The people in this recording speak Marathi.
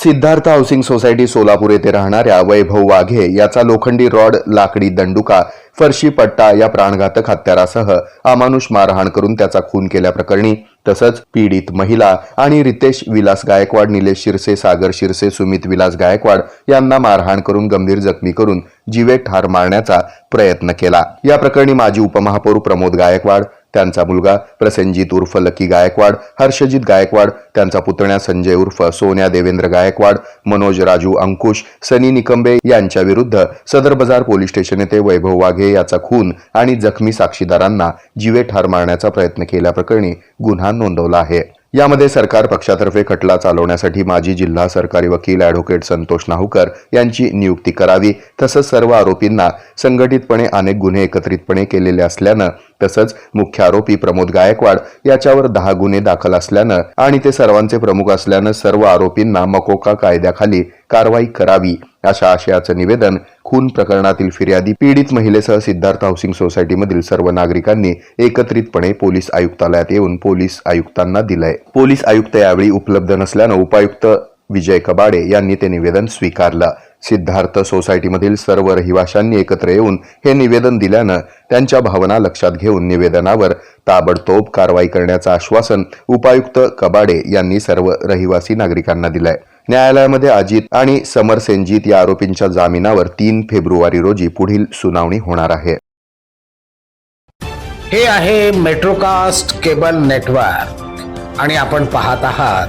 सिद्धार्थ हाऊसिंग सोसायटी सोलापूर येथे राहणाऱ्या वैभव वाघे याचा लोखंडी रॉड लाकडी दंडुका फरशी पट्टा या प्राणघातक हत्यारासह अमानुष मारहाण करून त्याचा खून केल्याप्रकरणी तसंच पीडित महिला आणि रितेश विलास गायकवाड निलेश शिरसे सागर शिरसे सुमित विलास गायकवाड यांना मारहाण करून गंभीर जखमी करून जीवे ठार मारण्याचा प्रयत्न केला. या प्रकरणी माजी उपमहापौर प्रमोद गायकवाड त्यांचा मुलगा प्रसेनजित उर्फ लकी गायकवाड हर्षजित गायकवाड त्यांचा पुतण्या संजय उर्फ सोन्या देवेंद्र गायकवाड मनोज राजू अंकुश सनी निकंबे यांच्या विरुद्ध सदर बाजार पोलीस स्टेशन येथे वैभव वाघे याचा खून आणि जखमी साक्षीदारांना जीवे ठार मारण्याचा प्रयत्न केल्याप्रकरणी गुन्हा नोंदवला आहे. यामध्ये सरकार पक्षातर्फे खटला चालवण्यासाठी माजी जिल्हा सरकारी वकील ॲडव्होकेट संतोष नाहुकर यांची नियुक्ती करावी तसंच सर्व आरोपींना संघटितपणे अनेक गुन्हे एकत्रितपणे केलेले असल्यानं तसंच मुख्य आरोपी प्रमोद गायकवाड याच्यावर दहा गुन्हे दाखल असल्यानं आणि ते सर्वांचे प्रमुख असल्यानं सर्व आरोपींना मकोका कायद्याखाली कारवाई करावी अशा आशयाचं निवेदन खून प्रकरणातील फिर्यादी पीडित महिलेसह सिद्धार्थ हाऊसिंग सोसायटीमधील सर्व नागरिकांनी एकत्रितपणे पोलीस आयुक्तालयात येऊन पोलीस आयुक्तांना दिलंय. पोलीस आयुक्त यावेळी उपलब्ध नसल्यानं उपायुक्त विजय कबाडे यांनी ते निवेदन स्वीकारलं. सिद्धार्थ सोसायटीमधील सर्व रहिवाशांनी एकत्र येऊन हे निवेदन दिल्यानं त्यांच्या भावना लक्षात घेऊन निवेदनावर ताबडतोब कारवाई करण्याचं आश्वासन उपायुक्त कबाडे यांनी सर्व रहिवासी नागरिकांना दिलंय. न्यायालयामध्ये अजित आणि समर सेनजीत या आरोपींच्या जामिनावर तीन फेब्रुवारी रोजी पुढील सुनावणी होणार आहे. हे आहे मेट्रोकास्ट केबल नेटवर्क आणि आपण पाहत आहात